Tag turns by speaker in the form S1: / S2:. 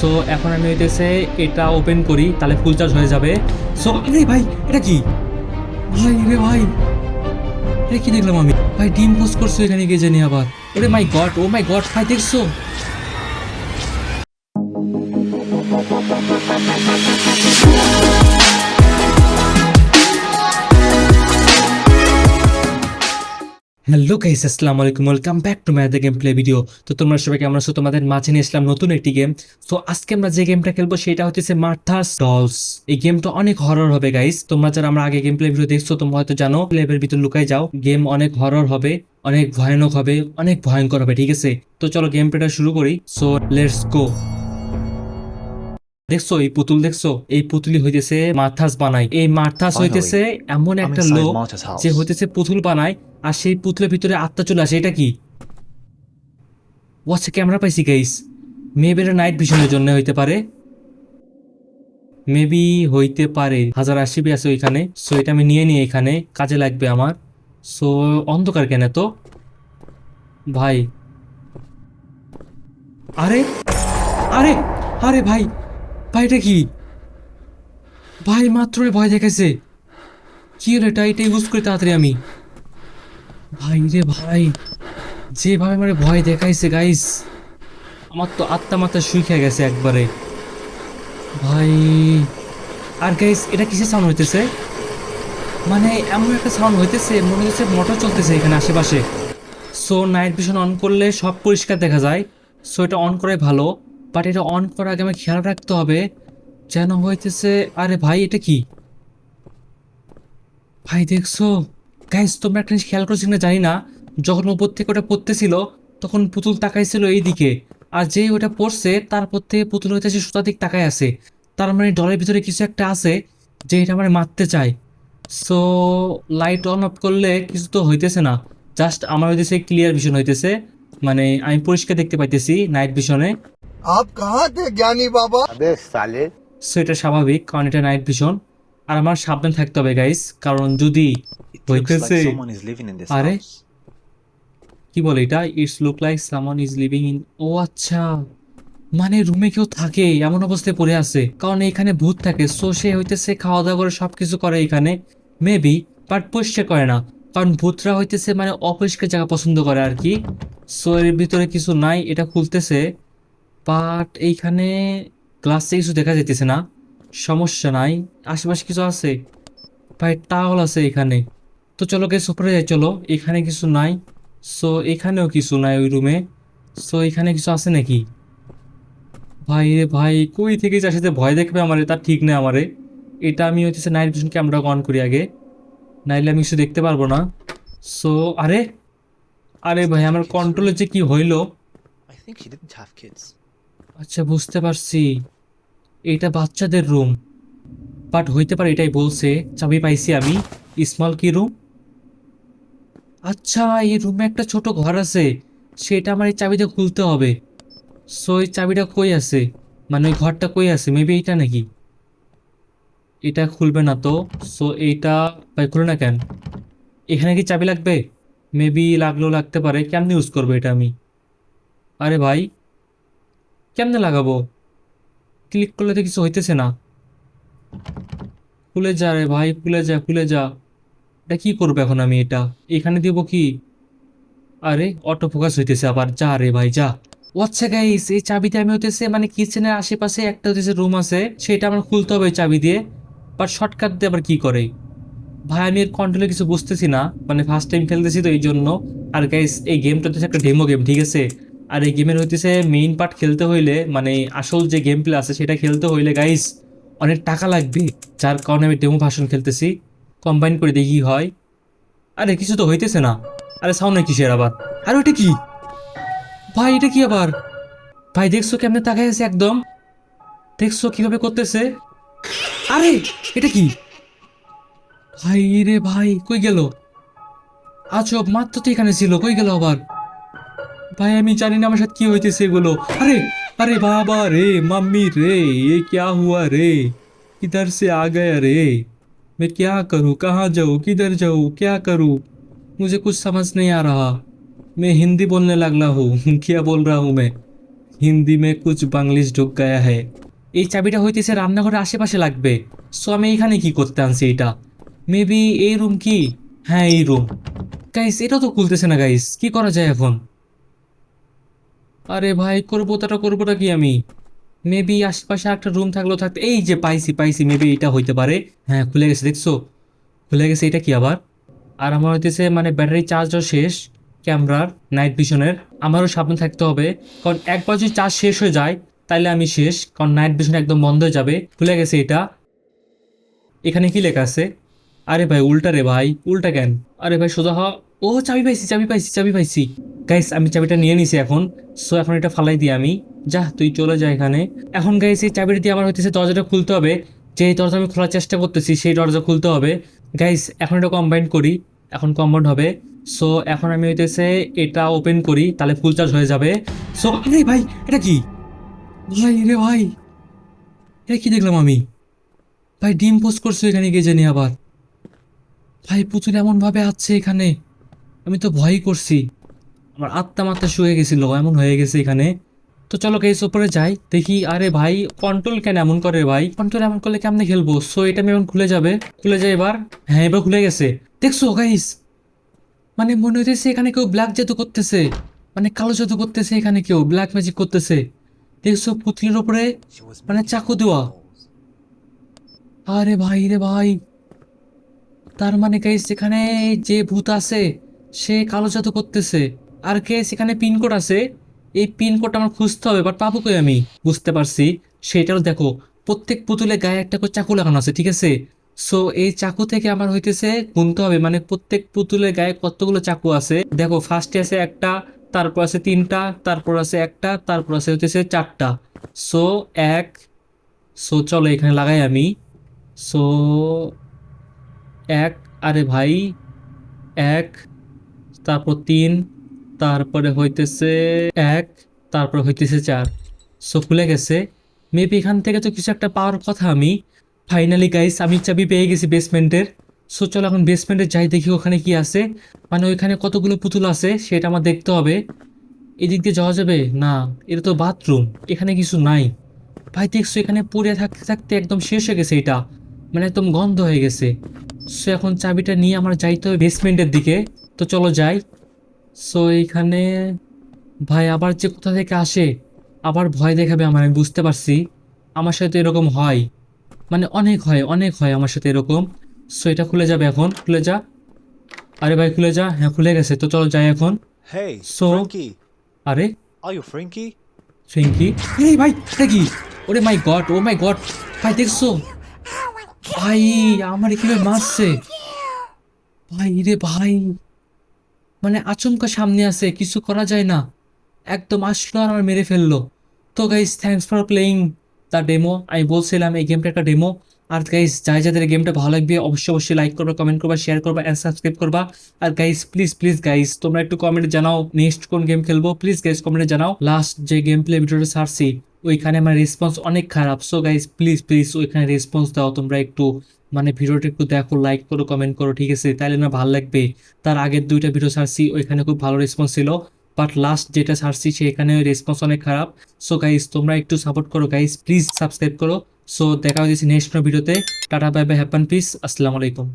S1: So এখন আমি হইতেছে এটা ওপেন করি, তাহলে ফুল চার্জ হয়ে যাবে। সো আরে ভাই, এটা কি? ভাই রে ভাই, এটা কি দেখলাম আমি? ভাই, ডিম পোস্ট করছ এখানে গিয়ে জানি আবার। ওরে মাই গড ও মাই গড ভাই, দেখছ? হ্যালো গাইস আসসালামু আলাইকুম welcome back to my the game play video তো তোমরা সবাই কেমন আছো? তোমাদের মাঝে নিয়ে আসলাম নতুন একটি গেম তো আজকে আমরা যে গেমটা খেলব সেটা হচ্ছে মার্থাস ডলস এই গেমটা অনেক হরর হবে গাইস তোমরা যারা আমরা আগে গেম প্লে ভিডিও দেখছ, তোমরা হয়তো জানো লেভের ভিতর লুকাই যাও। গেম অনেক হরর হবে, অনেক ভয়ানক হবে, অনেক ভয়ঙ্কর হবে, ঠিক আছে? তো চলো গেম প্লেটা শুরু করি। সো লেটস গো দেখছ এই পুতুল দেখছ? এই পুতুলি হইতেছে মার্থাস বানাই এই মার্থাস হইতেছে এমন একটা লোক যে হইতেছে পুতুল বানায় আর সেই পুতুলের ভিতরে আত্মা চলে আসে। এটা কি? ওয়াচ্ছে ক্যামেরা পাইছি গাইস মেবি এটা নাইট ভিশনের জন্য হইতে পারে। মেবি হইতে পারে। হাজার আশি আছে ওইখানে। সো এটা আমি নিয়ে নিই এখানে। কাজে লাগবে আমার। সো অন্ধকার কেন তো ভাই। আরে! আরে! আরে ভাই! ভাই এটা কি? ভাই মাত্রই ভয় দেখাইছে। কি হলো এটা? এটা ইউজ করি তাড়াতাড়ি আমি। ভাই রে ভাই, যেভাবে মানে ভয় দেখাইছে গাইস আমার তো আত্মা মাত্রা শুকিয়ে গেছে একবারে। ভাই, আর গাইস এটা কিসের সাউন্ড হইতেছে? মানে এমন একটা সাউন্ড হইতেছে, মনে হচ্ছে মোটর চলতেছে এখানে আশেপাশে। সো নাইট ভিশন অন করলে সব পরিষ্কার দেখা যায়। সো এটা অন করাই ভালো। বাট এটা অন করার আগে আমার খেয়াল রাখতে হবে, যেন হইতেছে, আরে ভাই, এটা কি? ভাই, দেখছ? গাইস তোমরা একটা জিনিস খেয়াল করছি না জানি না। যখন উপর থেকে ওটা পড়তেছিল, তখন পুতুল তাকাইছিল এই দিকে আর যে ওটা পড়ছে, তারপর থেকে পুতুল হইতেছে সোজা দিক তাকায় আছে। তার মানে ডলের ভিতরে কিছু একটা আছে, যে এটা মানে মারতে চায়। সো লাইট অন অফ করলে কিছু তো হইতেছে না। জাস্ট আমার হইতেছে ক্লিয়ার ভিশন হইতেছে। মানে আমি পরিষ্কার দেখতে পাইতেছি নাইট ভিশনে
S2: আপ কাহা তে জ্ঞানী বাবা
S3: আবে সালে
S1: সো এটা স্বাভাবিক কারণ এটা নাইট ভিশন আর আমার সাবধান থাকতে হবে গাইস কারণ যদি হইতেছে আরে কি বলে এটা? It's look like someone is living in ও আচ্ছা মানে রুমে কেউ থাকে এমন অবস্থায় পড়ে আছে। কারণ এখানে ভূত থাকে সো সে হইতেছে খাওয়া দাওয়া করে সব কিছু করে এখানে। মেবি বাট পরিষ্কার করে না। কারণ ভূতরা হইতেছে মানে অপরিষ্কার জায়গা পছন্দ করে আর কি। সো এর ভিতরে কিছু নাই এটা খুলতেছে। বাট এইখানে গ্লাসে কিছু দেখা যেতেছে না। সমস্যা নাই। আশেপাশে কিছু আছে? ভাই, টাওয়াল আছে এখানে তো চলো গেস উপরে যাই, চলো। এখানে কিছু নাই। সো এখানেও কিছু নাই ওই রুমে সো এখানে কিছু আছে নাকি? ভাই রে ভাই, কই থেকে যার সাথে ভয় দেখবে আমারে? তার ঠিক নেই আমারে। এটা আমি হচ্ছে নাইট ভিশন ক্যামেরা অন করি আগে। নাইলে আমি কিছু দেখতে পারব না। সো আরে আরে ভাই, আমার কন্ট্রোলে যে কি হইল?
S4: I think she didn't have kids.
S1: আচ্ছা বুঝতে পারছি। এটা বাচ্চাদের রুম বাট হইতে পারে এটাই বলছে, চাবি পাইছি আমি। স্মল কি রুম আচ্ছা এই রুমে একটা ছোট ঘর আছে। সেটা আমার এই চাবিটা খুলতে হবে। সো এই চাবিটা কই আছে? মানে ওই ঘরটা কই আছে? মেবি এইটা নাকি? এটা খুলবে না তো। সো এইটা ভাই খুলে না কেন? এখানে কি চাবি লাগবে? মেবি লাগলেও লাগতে পারে। কেমনি ইউজ করব এটা আমি? আরে ভাই কেমনে লাগাবো? ক্লিক করলে তো কিছু হইতেছে না। খুলে যা রে ভাই, খুলে যা খুলে যা। এটা কি করব এখন আমি এটা? এখানে দিব কি? আরে অটো ফোকাস হইতেছে আবার। যা রে ভাই, যা। আচ্ছা গাইস এই চাবিতে আমি হইতেছে মানে কিচেনের আশেপাশে একটা হইতেছে রুম আছে। সেটা আমার খুলতে হবে চাবি দিয়ে। বাট শর্টকাট দিয়ে আবার কি করে? ভাই, আমি এর কন্ট্রোলে কিছু বুঝতেছি না। মানে ফার্স্ট টাইম খেলতেছি তো এই জন্য আর গাইস এই গেমটা হচ্ছে একটা ডেমো গেম ঠিক আছে? আর এই গেমের হইতেছে মেইন পার্ট খেলতে হইলে মানে আসল যে গেম প্লে আছে সেটা খেলতে হইলে গাইস অনেক টাকা লাগবে। যার কারণে আমি ডেমো ভার্সন খেলতেছি। কম্বাইন করে দেখি হয়। আরে, কিছু তো হইতেছে না। আরে সাউন্ড কিসের আবার? আর ওটা কি? ভাই, এটা কি আবার? ভাই, দেখছ কেমনে তাকায় আছে একদম? দেখছ কীভাবে করতেছে? আরে, এটা কি? ভাই রে ভাই, কই গেল? আজব, মাত্র তো এখানে ছিল, কই গেল আবার? ভাই আমি জানি না আমার সাথে কি হইতেছে এগুলো আরে अरे बाबा रे मम्मी रे ये क्या हुआ रे किधर से आ गया रे मैं क्या करूँ कहाँ जाऊँ किधर जाऊँ क्या करूँ मुझे कुछ समझ नहीं आ रहा मैं हिंदी बोलने लगला हूँ क्या बोल रहा हूँ मैं হিন্দি মে কুচ বাংলিশ ঢুক গায়া হ্যায় এই চাবিটা হইতেছে রান্নাঘরের আশেপাশে লাগবে সো আমি এখানে কি করতে আনছি এটা মেবি এই রুম কি হ্যাঁ এই রুম গাইস এটা তো খুলতেছে না গাইস কি করা যায় এখন আরে ভাই, করব তাটা করবোটা কি আমি? মেবি আশেপাশে একটা রুম থাকলেও থাকতে, এই যে পাইছি পাইছি মেবি এটা হইতে পারে। হ্যাঁ খুলে গেছে, দেখছ? খুলে গেছে, এটা কি আবার? আর আমার হইতেছে মানে ব্যাটারি চার্জও শেষ ক্যামেরার নাইট ভিশনের আমারও সাবধান থাকতে হবে, কারণ একবার যদি চার্জ শেষ হয়ে যায় তাহলে আমি শেষ, কারণ নাইট ভিশন একদম বন্ধ হয়ে যাবে। খুলে গেছে এটা। এখানে কি লেখা আছে? আরে ভাই, উল্টা রে ভাই, উল্টা কেন? আরে ভাই, সোজা হ। ও, চাবি পাইছি চাবি পাইছি চাবি পাইছি। গাইস আমি চাবিটা নিয়ে নিছি এখন। সো এখন এটা ফালাই দিই আমি। যা তুই চলে যা এখানে। এখন গাইস এই চাবিটা দিয়ে আমার হইতেছে দরজাটা খুলতে হবে। যে দরজা আমি খোলার চেষ্টা করতেছি, সেই দরজা খুলতে হবে। গাইস এখন এটা কম্বাইন করি। এখন কম্বাইন্ড হবে। সো এখন আমি হইতেছে এটা ওপেন করি, তাহলে ফুল চার্জ হয়ে যাবে। সো আরে ভাই, এটা কি? ভাই, রে ভাই। এটা কি দেখলাম আমি? ভাই, ডিম পোস্ট করছ এখানে গিয়ে জানি আবার। ভাই পুতুল এমনভাবে আছে এখানে। আমি তো ভয়ই করছি। আমার আত্মা মাত্রা শুয়ে গেছিল, এমন হয়ে গেছে এখানে। তো চলো গাইস ওপরে যাই, দেখি, আরে ভাই কন্ট্রোল কেন এমন করে ভাই? কন্ট্রোল এমন করলে কেমনে খেলব? সো এটা আমি এখন খুলে যাবে। খুলে যায় এবার। হ্যাঁ এবার খুলে গেছে। দেখছ গাইস মানে মনে হইতেছে এখানে কেউ ব্ল্যাক জাদু করতেছে। মানে কালো জাদু করতেছে এখানে কেউ ব্ল্যাক ম্যাজিক করতেছে। দেখছ, পুতুলের ওপরে মানে চাকু দেওয়া। আরে ভাই রে ভাই। তার মানে গাইস এখানে যে ভূত আছে, সে কালো জাদু করতেছে। আর কে সেখানে পিনকোড আছে? এই পিনকোড আমার খুঁজতে হবে, বাট পাবো কই আমি? বুঝতে পারছি। সেটাও দেখো, প্রত্যেক পুতুলে গায়ে একটা করে চাকু লাগানো আছে, ঠিক আছে? সো এই চাকু থেকে আমার হইতেছে গুনতে হবে মানে প্রত্যেক পুতুলের গায়ে কতগুলো চাকু আছে? দেখো ফার্স্টে আছে একটা, তারপর আছে তিনটা, তারপর আছে একটা, তারপর আছে হইতেছে চারটা। সো এক সো চলো এখানে লাগাই আমি। সো এক, আরে ভাই, এক, তারপর তিন তারপরে হইতেছে এক, তারপর হইতেছে চার। সো খুলে গেছে। মেবি এখান থেকে তো কিছু একটা পাওয়ার কথা আমি। ফাইনালি গাইস আমি চাবি পেয়ে গেছি বেসমেন্টের সো চলো এখন বেসমেন্টে যাই, দেখি ওখানে কি আছে। মানে ওইখানে কতগুলো পুতুল আছে, সেটা আমার দেখতে হবে। এদিক দিয়ে যাওয়া যাবে? না, এটা তো বাথরুম এখানে কিছু নাই। ভাই, দেখছ, এখানে পড়ে থাকতে থাকতে একদম শেষ হয়ে গেছে এটা। মানে একদম গন্ধ হয়ে গেছে। সো এখন চাবিটা নিয়ে আমার যাইতে হবে বেসমেন্টের দিকে। তো চলো যাই। সো এইখানে ভাই আবার যে কোথা থেকে আসে আবার ভয় দেখাবে আমার আমি বুঝতে পারছি। আমার সাথে এরকম হয়। মানে অনেক হয় অনেক হয় আমার সাথে এরকম। সো এটা খুলে যাবে এখন খুলে যা। আরে ভাই খুলে যা। হ্যাঁ খুলে গেছে তো চলো যাই এখন। So- আরে?
S4: Frankie?
S1: ফ্রেঙ্কি এই ভাই এটা কি? ওরে মাই গড ও মাই গড ভাই দেখছ? ভাই আমার কীভাবে মারছে। ভাই রে ভাই। মানে আচমকা সামনে আছে, কিছু করা যায় না। একদম আসলো আর আমার মেরে ফেলল। তো guys thanks for playing the demo আমি বলছিলাম এই গেমটা একটা ডেমো আর গাইস যাই যাদের গেমটা ভালো লাগবে, অবশ্যই অবশ্যই লাইক করবা কমেন্ট করবা শেয়ার করবা অ্যান্ড সাবস্ক্রাইব করবা। আর গাইস প্লিজ প্লিজ গাইস তোমরা একটু কমেন্টে জানাও নেক্সট কোন গেম খেলব? প্লিজ গাইস কমেন্টে জানাও। লাস্ট যে গেম প্লে ভিডিওটা ছাড়ছি। ওইখানে আমার রেসপন্স অনেক খারাপ। সো গাইস প্লিজ প্লিজ ওইখানে রেসপন্স দাও। তোমরা একটু মানে ভিডিওটা একটু দেখো লাইক করো কমেন্ট করো, ঠিক আছে? তাহলে না ভালো লাগবে। তার আগের দুইটা ভিডিও ছাড়ছি ওইখানে খুব ভালো রেসপন্স ছিল। বাট লাস্ট যেটা ছাড়ছি সেখানে রেসপন্স অনেক খারাপ। সো গাইস তোমরা একটু সাপোর্ট করো গাইস প্লিজ সাবস্ক্রাইব করো। সো দেখা হয়েছে নেক্সট ভিডিওতে টাটা বাই বাই হ্যাপান পিস আসসালামু আলাইকুম।